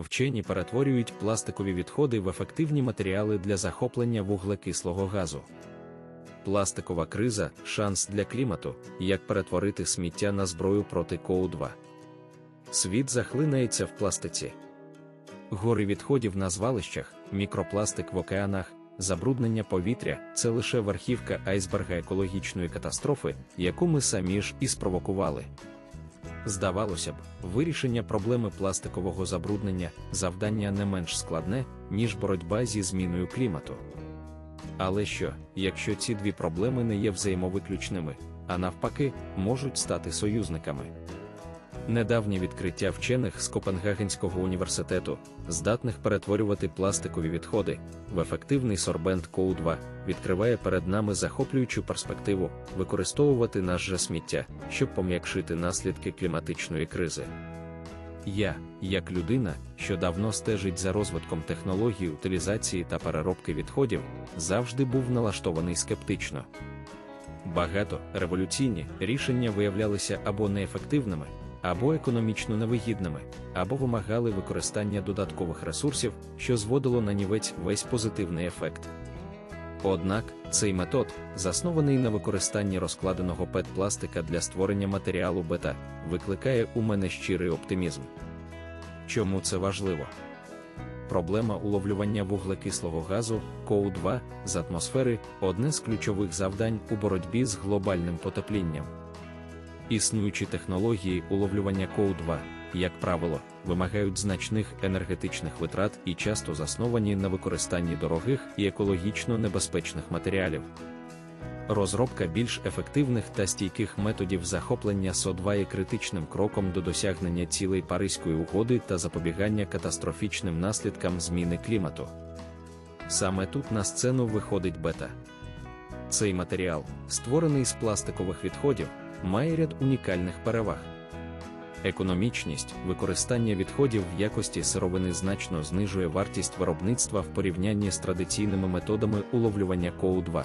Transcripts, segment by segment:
вчені перетворюють пластикові відходи в ефективні матеріали для захоплення вуглекислого газу. Пластикова криза шанс для клімату, як перетворити сміття на зброю проти КОУ-2. Світ захлинається в пластиці. Гори відходів на звалищах, мікропластик в океанах, забруднення повітря це лише верхівка айсберга екологічної катастрофи, яку ми самі ж і спровокували. Здавалося б, вирішення проблеми пластикового забруднення завдання не менш складне, ніж боротьба зі зміною клімату. Але що, якщо ці дві проблеми не є взаємовиключними, а навпаки, можуть стати союзниками? Недавнє відкриття вчених з Копенгагенського університету, здатних перетворювати пластикові відходи в ефективний сорбент КОУ-2, відкриває перед нами захоплюючу перспективу використовувати наш же сміття, щоб пом'якшити наслідки кліматичної кризи. Я, як людина, що давно стежить за розвитком технологій утилізації та переробки відходів, завжди був налаштований скептично. Багато революційні рішення виявлялися або неефективними, або економічно невигідними, або вимагали використання додаткових ресурсів, що зводило на нівець весь позитивний ефект. Однак цей метод, заснований на використанні розкладеного пет-пластика для створення матеріалу бета, викликає у мене щирий оптимізм. Чому це важливо? Проблема уловлювання вуглекислого газу КОУ-2 з атмосфери одне з ключових завдань у боротьбі з глобальним потеплінням. Існуючі технології уловлювання КОУ-2, як правило, вимагають значних енергетичних витрат і часто засновані на використанні дорогих і екологічно небезпечних матеріалів. Розробка більш ефективних та стійких методів захоплення СО2 є критичним кроком до досягнення цілей Паризької угоди та запобігання катастрофічним наслідкам зміни клімату. Саме тут на сцену виходить бета. Цей матеріал, створений з пластикових відходів, має ряд унікальних переваг. Економічність використання відходів в якості сировини значно знижує вартість виробництва в порівнянні з традиційними методами уловлювання КОУ-2.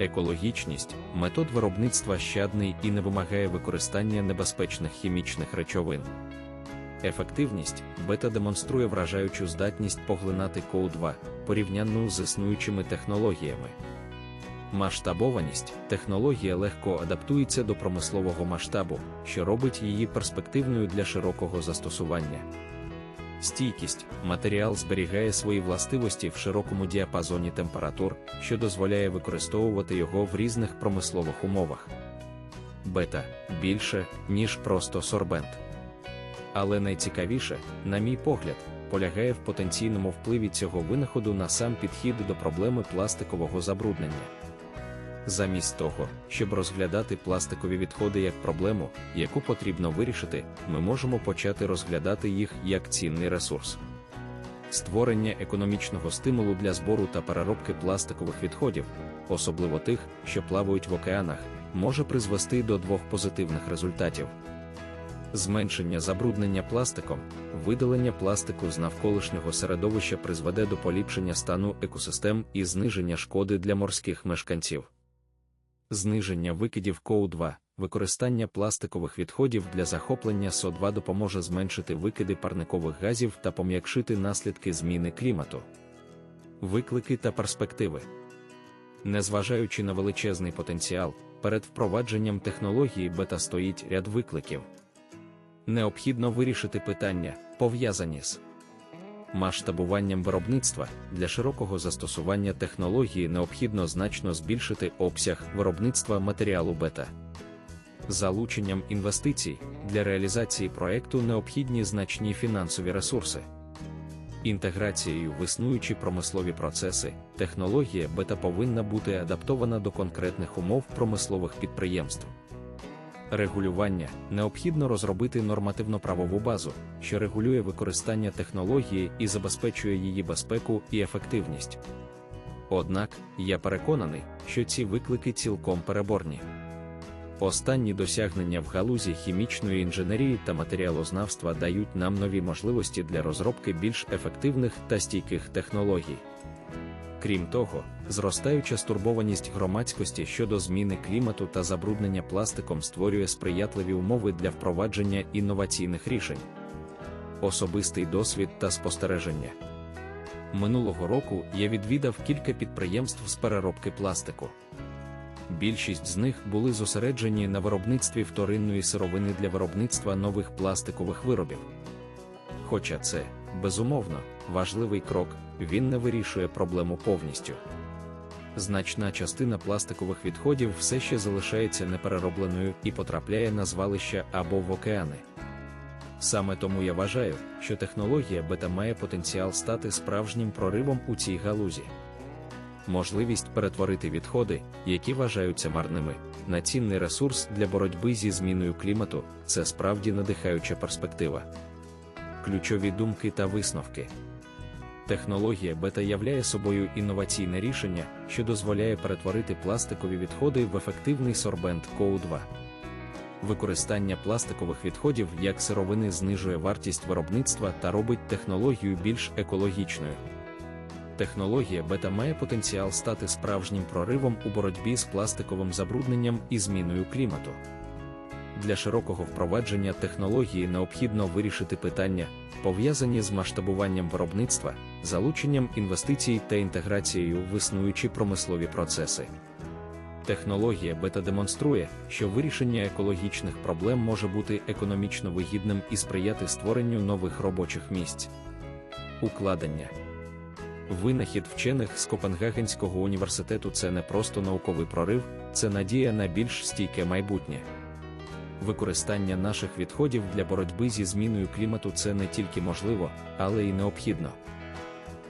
Екологічність метод виробництва щадний і не вимагає використання небезпечних хімічних речовин. Ефективність бета демонструє вражаючу здатність поглинати КОУ-2 порівнянну з існуючими технологіями. Масштабованість технологія легко адаптується до промислового масштабу, що робить її перспективною для широкого застосування. Стійкість матеріал зберігає свої властивості в широкому діапазоні температур, що дозволяє використовувати його в різних промислових умовах. Бета більше, ніж просто сорбент. Але найцікавіше, на мій погляд, полягає в потенційному впливі цього винаходу на сам підхід до проблеми пластикового забруднення. Замість того, щоб розглядати пластикові відходи як проблему, яку потрібно вирішити, ми можемо почати розглядати їх як цінний ресурс. Створення економічного стимулу для збору та переробки пластикових відходів, особливо тих, що плавають в океанах, може призвести до двох позитивних результатів. Зменшення забруднення пластиком, видалення пластику з навколишнього середовища призведе до поліпшення стану екосистем і зниження шкоди для морських мешканців зниження викидів КОУ-2, використання пластикових відходів для захоплення СО2 допоможе зменшити викиди парникових газів та пом'якшити наслідки зміни клімату. Виклики та перспективи. Незважаючи на величезний потенціал, перед впровадженням технології бета стоїть ряд викликів. Необхідно вирішити питання, пов'язані з масштабуванням виробництва для широкого застосування технології необхідно значно збільшити обсяг виробництва матеріалу бета. Залученням інвестицій для реалізації проекту необхідні значні фінансові ресурси. Інтеграцією в існуючі промислові процеси, технологія бета повинна бути адаптована до конкретних умов промислових підприємств регулювання необхідно розробити нормативно-правову базу, що регулює використання технології і забезпечує її безпеку і ефективність. Однак я переконаний, що ці виклики цілком переборні. Останні досягнення в галузі хімічної інженерії та матеріалознавства дають нам нові можливості для розробки більш ефективних та стійких технологій. Крім того, зростаюча стурбованість громадськості щодо зміни клімату та забруднення пластиком створює сприятливі умови для впровадження інноваційних рішень. особистий досвід та спостереження. Минулого року я відвідав кілька підприємств з переробки пластику. Більшість з них були зосереджені на виробництві вторинної сировини для виробництва нових пластикових виробів. Хоча це, безумовно, важливий крок, він не вирішує проблему повністю. Значна частина пластикових відходів все ще залишається непереробленою і потрапляє на звалища або в океани. Саме тому я вважаю, що технологія бета має потенціал стати справжнім проривом у цій галузі. Можливість перетворити відходи, які вважаються марними, на цінний ресурс для боротьби зі зміною клімату це справді надихаюча перспектива. Ключові думки та висновки. Технологія бета являє собою інноваційне рішення, що дозволяє перетворити пластикові відходи в ефективний сорбент КОУ2. Використання пластикових відходів як сировини знижує вартість виробництва та робить технологію більш екологічною. Технологія бета має потенціал стати справжнім проривом у боротьбі з пластиковим забрудненням і зміною клімату. Для широкого впровадження технології необхідно вирішити питання, пов'язані з масштабуванням виробництва, залученням інвестицій та інтеграцією в існуючі промислові процеси. Технологія бета демонструє, що вирішення екологічних проблем може бути економічно вигідним і сприяти створенню нових робочих місць. Укладення Винахід вчених з Копенгагенського університету це не просто науковий прорив, це надія на більш стійке майбутнє. Використання наших відходів для боротьби зі зміною клімату це не тільки можливо, але й необхідно.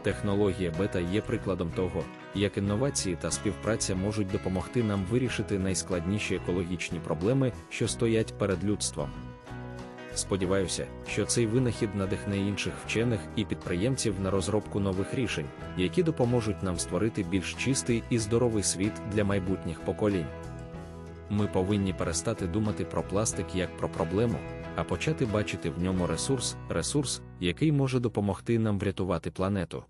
Технологія бета є прикладом того, як інновації та співпраця можуть допомогти нам вирішити найскладніші екологічні проблеми, що стоять перед людством. Сподіваюся, що цей винахід надихне інших вчених і підприємців на розробку нових рішень, які допоможуть нам створити більш чистий і здоровий світ для майбутніх поколінь. Ми повинні перестати думати про пластик як про проблему, а почати бачити в ньому ресурс, ресурс, який може допомогти нам врятувати планету.